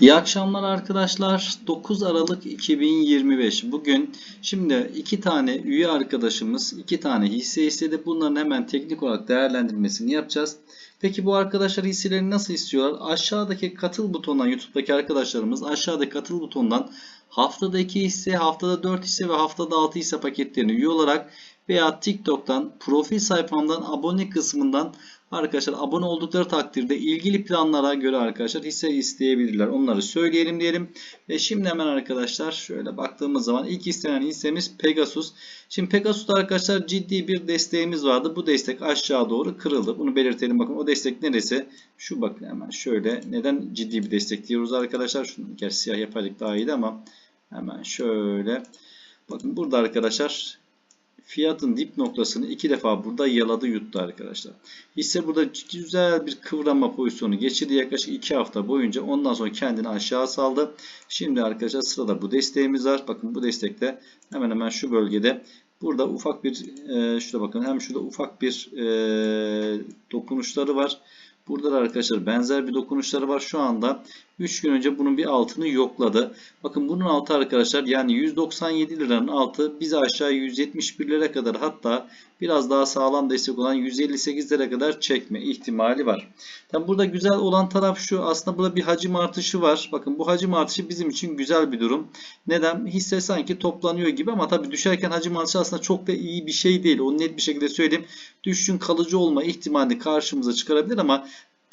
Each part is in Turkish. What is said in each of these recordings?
İyi akşamlar arkadaşlar. 9 Aralık 2025. Bugün şimdi iki tane üye arkadaşımız iki tane hisse istedi. Bunların hemen teknik olarak değerlendirmesini yapacağız. Peki bu arkadaşlar hisselerini nasıl istiyorlar? Aşağıdaki katıl butonundan YouTube'daki arkadaşlarımız aşağıdaki katıl butonundan haftada 2 hisse, haftada 4 hisse ve haftada 6 hisse paketlerini üye olarak veya TikTok'tan profil sayfamdan abone kısmından Arkadaşlar abone oldukları takdirde ilgili planlara göre arkadaşlar hisse isteyebilirler. Onları söyleyelim diyelim. Ve şimdi hemen arkadaşlar şöyle baktığımız zaman ilk istenen hissemiz Pegasus. Şimdi Pegasus'ta arkadaşlar ciddi bir desteğimiz vardı. Bu destek aşağı doğru kırıldı. Bunu belirtelim. Bakın o destek neresi? Şu bakın hemen şöyle. Neden ciddi bir destek diyoruz arkadaşlar? Şunu gerçi siyah yapardık daha iyiydi ama hemen şöyle. Bakın burada arkadaşlar fiyatın dip noktasını iki defa burada yaladı yuttu arkadaşlar. Hisse burada güzel bir kıvranma pozisyonu geçirdi yaklaşık iki hafta boyunca. Ondan sonra kendini aşağı saldı. Şimdi arkadaşlar sırada bu desteğimiz var. Bakın bu destekte hemen hemen şu bölgede burada ufak bir e, şurada bakın hem şurada ufak bir e, dokunuşları var. Burada da arkadaşlar benzer bir dokunuşları var. Şu anda 3 gün önce bunun bir altını yokladı. Bakın bunun altı arkadaşlar yani 197 liranın altı bizi aşağı 171 lira kadar hatta biraz daha sağlam destek olan 158 lira kadar çekme ihtimali var. Tabi burada güzel olan taraf şu aslında burada bir hacim artışı var. Bakın bu hacim artışı bizim için güzel bir durum. Neden? Hisse sanki toplanıyor gibi ama tabi düşerken hacim artışı aslında çok da iyi bir şey değil. Onu net bir şekilde söyleyeyim. Düşüşün kalıcı olma ihtimali karşımıza çıkarabilir ama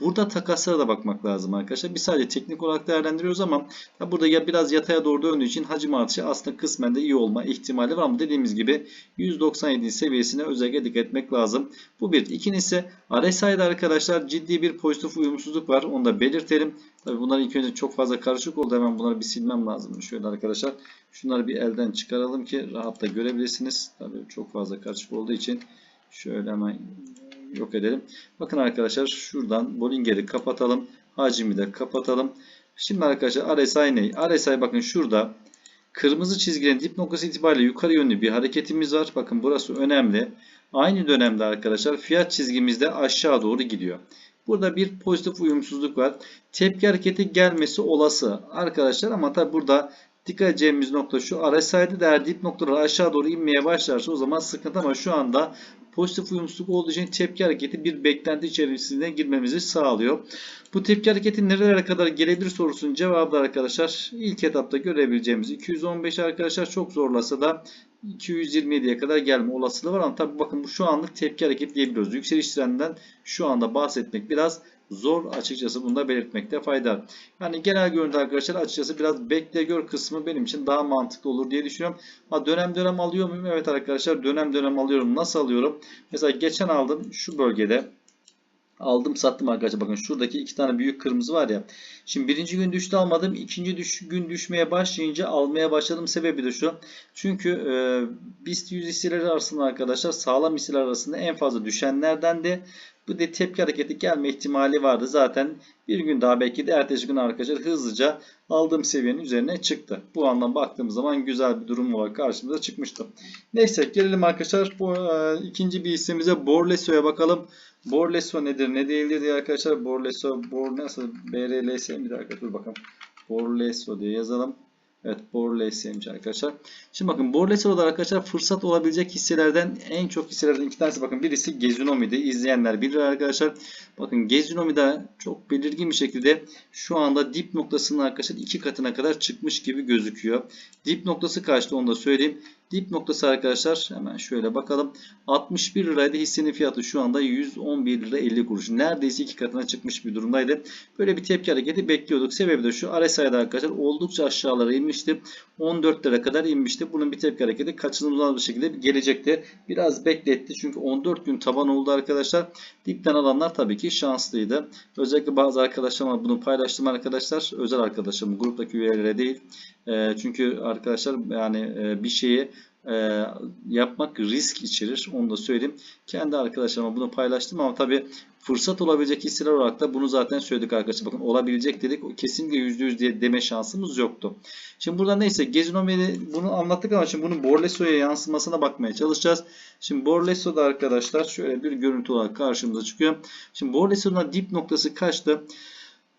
Burada takaslara da bakmak lazım arkadaşlar. Biz sadece teknik olarak değerlendiriyoruz ama burada ya biraz yataya doğru döndüğü için hacim artışı aslında kısmen de iyi olma ihtimali var ama dediğimiz gibi 197 seviyesine özellikle dikkat etmek lazım. Bu bir. İkincisi RSI'de arkadaşlar ciddi bir pozitif uyumsuzluk var. Onu da belirtelim. Tabi bunlar ilk önce çok fazla karışık oldu. Hemen bunları bir silmem lazım. Şöyle arkadaşlar. Şunları bir elden çıkaralım ki rahatla görebilirsiniz. Tabi çok fazla karışık olduğu için şöyle hemen yok edelim. Bakın arkadaşlar şuradan Bollinger'i kapatalım. Hacmi de kapatalım. Şimdi arkadaşlar RSI ne? RSI bakın şurada kırmızı çizgilerin dip noktası itibariyle yukarı yönlü bir hareketimiz var. Bakın burası önemli. Aynı dönemde arkadaşlar fiyat çizgimiz de aşağı doğru gidiyor. Burada bir pozitif uyumsuzluk var. Tepki hareketi gelmesi olası arkadaşlar ama tabi burada dikkat edeceğimiz nokta şu. RSI'de değer dip noktaları aşağı doğru inmeye başlarsa o zaman sıkıntı ama şu anda pozitif uyumsuzluk olduğu için tepki hareketi bir beklenti içerisine girmemizi sağlıyor. Bu tepki hareketi nerelere kadar gelebilir sorusunun cevabı arkadaşlar ilk etapta görebileceğimiz 215 arkadaşlar çok zorlasa da 227'ye kadar gelme olasılığı var ama tabi bakın bu şu anlık tepki hareketi diyebiliyoruz. Yükseliş trenden şu anda bahsetmek biraz zor açıkçası bunu da belirtmekte fayda. Yani genel görüntü arkadaşlar açıkçası biraz bekle gör kısmı benim için daha mantıklı olur diye düşünüyorum. Ha dönem dönem alıyor muyum? Evet arkadaşlar dönem dönem alıyorum. Nasıl alıyorum? Mesela geçen aldım şu bölgede aldım sattım arkadaşlar. Bakın şuradaki iki tane büyük kırmızı var ya. Şimdi birinci gün düştü almadım. ikinci düş, gün düşmeye başlayınca almaya başladım. Sebebi de şu. Çünkü e, BIST 100 hisseleri arasında arkadaşlar sağlam hisseler arasında en fazla düşenlerden de bu de tepki hareketi gelme ihtimali vardı. Zaten bir gün daha belki de ertesi gün arkadaşlar hızlıca aldığım seviyenin üzerine çıktı. Bu andan baktığımız zaman güzel bir durum olarak karşımıza çıkmıştı. Neyse gelelim arkadaşlar. Bu e, ikinci bir hissemize Borleso'ya bakalım. Borleso nedir ne değildir diye arkadaşlar. Borleso, Bor nasıl? BRLS bir dakika dur bakalım. Borleso diye yazalım. Evet Borla SMC arkadaşlar. Şimdi bakın Borla SMC'de arkadaşlar fırsat olabilecek hisselerden en çok hisselerden iki tanesi bakın birisi Gezinomi'de izleyenler bilir arkadaşlar. Bakın Gezinomi'de çok belirgin bir şekilde şu anda dip noktasının arkadaşlar iki katına kadar çıkmış gibi gözüküyor. Dip noktası kaçtı onu da söyleyeyim. Dip noktası arkadaşlar hemen şöyle bakalım. 61 liraydı hissenin fiyatı şu anda 111 lira 50 kuruş. Neredeyse iki katına çıkmış bir durumdaydı. Böyle bir tepki hareketi bekliyorduk. Sebebi de şu RSI'de arkadaşlar oldukça aşağılara inmişti. 14 lira kadar inmişti. Bunun bir tepki hareketi kaçınılmaz bir şekilde gelecekti. Biraz bekletti. Çünkü 14 gün taban oldu arkadaşlar. Dipten alanlar tabii ki şanslıydı. Özellikle bazı arkadaşlarıma bunu paylaştım arkadaşlar. Özel arkadaşlarım gruptaki üyelere değil. Çünkü arkadaşlar yani bir şeyi e, yapmak risk içerir. Onu da söyleyeyim. Kendi arkadaşlarıma bunu paylaştım ama tabi fırsat olabilecek hisseler olarak da bunu zaten söyledik arkadaşlar. Bakın olabilecek dedik. Kesinlikle %100 diye deme şansımız yoktu. Şimdi burada neyse Gezinomi'de bunu anlattık ama şimdi bunun Borleso'ya yansımasına bakmaya çalışacağız. Şimdi Borleso'da arkadaşlar şöyle bir görüntü olarak karşımıza çıkıyor. Şimdi Borleso'nun dip noktası kaçtı?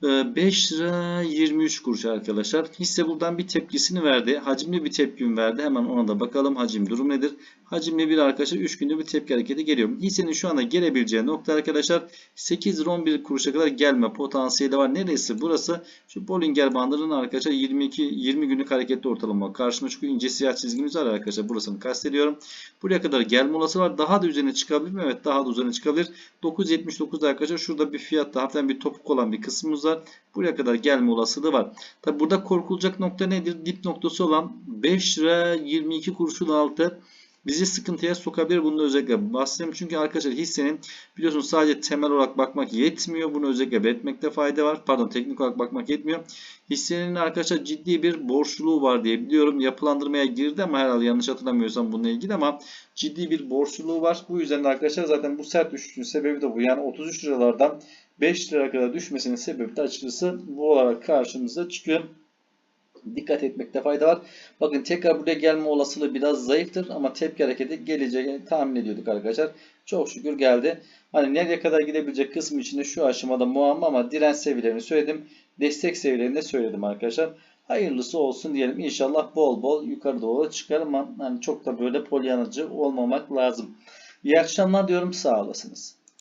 Ee, 5 lira 23 kuruş arkadaşlar. Hisse buradan bir tepkisini verdi. Hacimli bir tepkim verdi. Hemen ona da bakalım hacim durum nedir? Hacimli bir arkadaşlar 3 günde bir tepki hareketi geliyor. Hissenin şu anda gelebileceği nokta arkadaşlar 8 lira 11 kuruşa kadar gelme potansiyeli var. Neresi? Burası şu Bollinger bandının arkadaşlar 22 20 günlük hareketli ortalama. Karşıma çünkü ince siyah çizgimiz var arkadaşlar. Burasını kastediyorum. Buraya kadar gelme olası var. Daha da üzerine çıkabilir mi? Evet daha da üzerine çıkabilir. 9.79'da arkadaşlar şurada bir fiyatta hafiften bir topuk olan bir kısmımız var. Buraya kadar gelme olasılığı var. Tabi burada korkulacak nokta nedir? Dip noktası olan 5 lira 22 kuruşun altı bizi sıkıntıya sokabilir. Bunu da özellikle bahsedeyim. Çünkü arkadaşlar hissenin biliyorsunuz sadece temel olarak bakmak yetmiyor. Bunu özellikle belirtmekte fayda var. Pardon teknik olarak bakmak yetmiyor. Hissenin arkadaşlar ciddi bir borçluluğu var diye biliyorum. Yapılandırmaya girdi ama herhalde yanlış hatırlamıyorsam bununla ilgili ama ciddi bir borçluluğu var. Bu yüzden de arkadaşlar zaten bu sert düşüşün sebebi de bu. Yani 33 liralardan 5 lira kadar düşmesinin sebebi de açıkçası bu olarak karşımıza çıkıyor. Dikkat etmekte fayda var. Bakın tekrar buraya gelme olasılığı biraz zayıftır ama tepki hareketi geleceğini tahmin ediyorduk arkadaşlar. Çok şükür geldi. Hani nereye kadar gidebilecek kısmı içinde şu aşamada muamma ama direnç seviyelerini söyledim. Destek seviyelerini de söyledim arkadaşlar. Hayırlısı olsun diyelim. İnşallah bol bol yukarı doğru çıkar ama hani çok da böyle polyanıcı olmamak lazım. İyi akşamlar diyorum. Sağ olasınız.